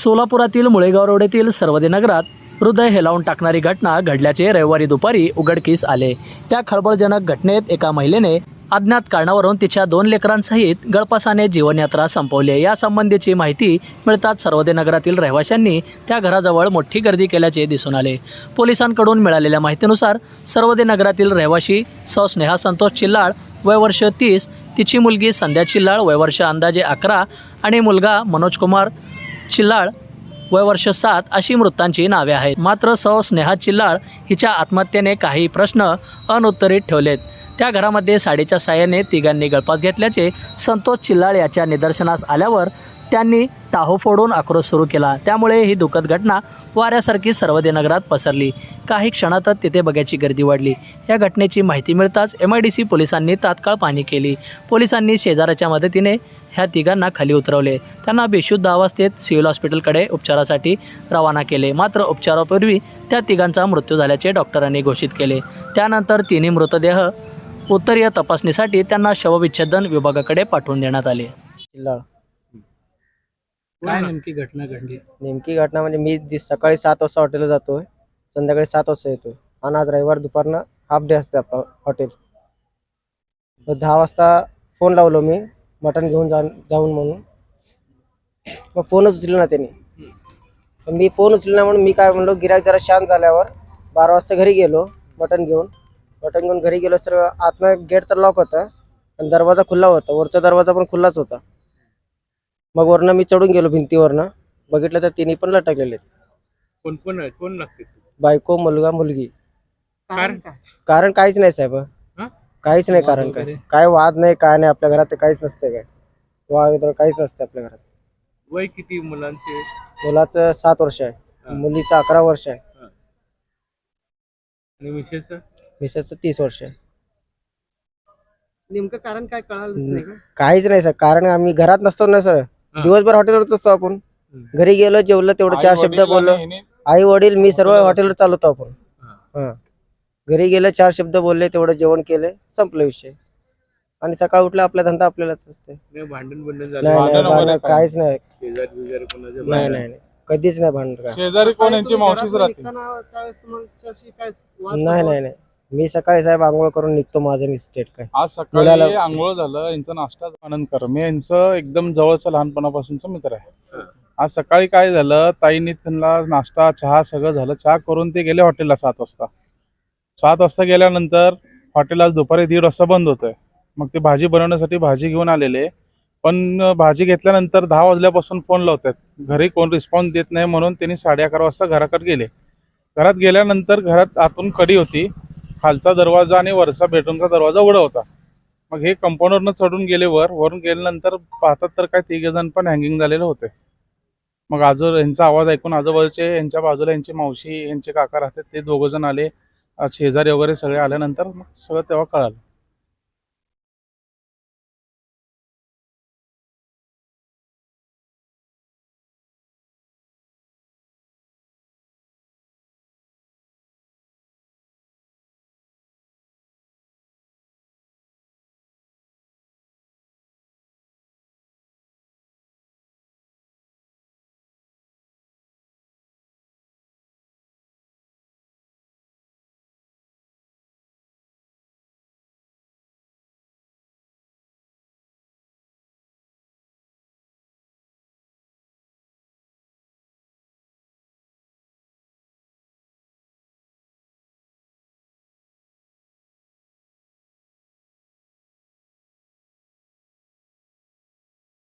सोलापुरातील Mulegaon road येथील सर्वदे नगरात हृदय हेलावून टाकणारी घटना घडल्याचे रविवारी दुपारी उघडकीस आले. त्या खळबळजनक घटनेत एका महिलेने अज्ञात कारणावरून तिच्या दोन लेकरांसहित गळपासाने जीवनयात्रा संपवली यासंबंधीची माहिती मिळताच सर्वदे नगरातील रहिवाशांनी त्या घराजवळ मोठी गर्दी केल्याचे दिसून आले. पोलिसांकडून मिळालेल्या माहितीनुसार सर्वदे नगरातील रहिवाशी सौ स्नेहा संतोष चिल्लाळ वय वर्ष तीस तिची मुलगी संध्या चिल्लाळ वयवर्ष अंदाजे अकरा आणि मुलगा मनोज कुमार चिल्लाळ वय वर्ष सात अशी मृतांची नावे आहेत. मात्र सौ स्नेहा चिल्लाळ हिच्या आत्महत्येने काही प्रश्न अनुत्तरित ठेवलेत. त्या घरामध्ये साडीच्या साह्याने तिघांनी गळपास घेतल्याचे संतोष चिल्लाळ याच्या निदर्शनास आल्यावर त्यांनी ताहो फोडून आक्रोश सुरू केला. त्यामुळे ही दुःखद घटना वाऱ्यासारखी सर्वदे नगरात पसरली. काही क्षणातच तिथे बघायची गर्दी वाढली. या घटनेची माहिती मिळताच एम आय डी सी पोलिसांनी तात्काळ पाहणी केली. पोलिसांनी शेजाऱ्याच्या मदतीने ह्या तिघांना खाली उतरवले. त्यांना बेशुद्ध अवस्थेत सिव्हिल हॉस्पिटलकडे उपचारासाठी रवाना केले. मात्र उपचारापूर्वी त्या तिघांचा मृत्यू झाल्याचे डॉक्टरांनी घोषित केले. त्यानंतर तिन्ही मृतदेह उत्तरीय तपासणीसाठी त्यांना शवविच्छेदन विभागाकडे पाठवून देण्यात आले. जिल्हा काय नेमकी घटना घडली? नेमकी घटना म्हणजे मी सकाळी सात वाजता हॉटेलला जातोय. संध्याकाळी सात वाजता येतोय. आणि आज रविवार दुपारनं हाफ डे असते आपलं हॉटेल. तर दहा वाजता फोन लावलो मी मटण घेऊन जा जाऊन म्हणून. मग फोनच उचलला ना त्यांनी. मी फोन उचलला म्हणून मी काय म्हणलो गिरायक जरा शांत झाल्यावर बारा वाजता घरी गेलो मटण घेऊन. मटण घेऊन घरी गेलो तर आतनं गेट तर लॉक होता आणि दरवाजा खुल्ला होता. वरचा दरवाजा पण खुल्लाच होता. मग वरनं मी चढून गेलो भिंतीवरनं. बघितलं तर तिन्ही पण लटकलेले आहेत. कोण कोण आहे? कोण लागते? बायको मुलगा मुलगी. कारण कारण काहीच नाही साहेब. हं? काहीच नाही वाद कारण काय. वगैरे? काय वाद नाही काय नाही. आपल्या घरात काहीच नसते काय. वाद वगैरे काहीच नसते आपल्या घरात. वय किती मुलांचे? मुलाचं सात वर्ष आहे. हं. मुलीचं अकरा वर्ष आहे. आणि विशेष मिसेसचं तीस वर्ष आहे. नेमकं कारण काय कळालं नाही का? काहीच नाही सर. कारण आम्ही घरात नसतो ना सर. हा. दिवसभर हॉटेलवरच असतो आपण. हं. घरी गेलो जेवलं तेवढं चार शब्द बोललो. आई वडील मी सर्व हॉटेलवर चालवतो आपण. हा. हा. घरी गेलं चार शब्द बोलले तेवढं जेवण केले संपलं विषय. आणि सकाळ उठला आपला धंदा आपल्यालाच असते भांडण काहीच नाही. नाही नाही नाही. कधीच नाही भांडण काय. नाही? नाही नाही. मी सकाळी साहेब आंघोळ करून निघतो माझं मिस्टेक काय आज सकाळी मुलाला- आंघोळ झालं यांचा नाश्ता आनंद कर मी यांचं एकदम जवळचं लहानपणापासूनच मित्र आहे. आज सकाळी काय झालं ताईंनी त्यांना नाश्ता चहा सगळं झालं. चहा करून ते गेले हॉटेलला सात वाजता. सात वाजता गेल्यानंतर हॉटेल आज दुपारी दीड वाजता बंद होतंय. मग ते भाजी बनवण्यासाठी भाजी घेऊन आलेले. पण भाजी घेतल्यानंतर दहा वाजल्यापासून फोन लावतात घरी कोण रिस्पॉन्स देत नाही म्हणून त्यांनी साडे अकरा वाजता घराकडे गेले. घरात गेल्यानंतर घरात आतून कडी होती. खालचा दरवाजा आणि वरचा बेडरूमचा दरवाजा उघडा होता. मग हे कंपाऊंडवरनं चढून गेले वर वरून गेल्यानंतर पाहतात तर काय तिघे जण पण हँगिंग झालेले होते. मग आजू यांचा आवाज ऐकून आजूबाजूचे यांच्या बाजूला यांची मावशी यांचे काका राहतात ते दोघं जण आले शेजारी वगैरे सगळे आल्यानंतर मग सगळं तेव्हा कळालं.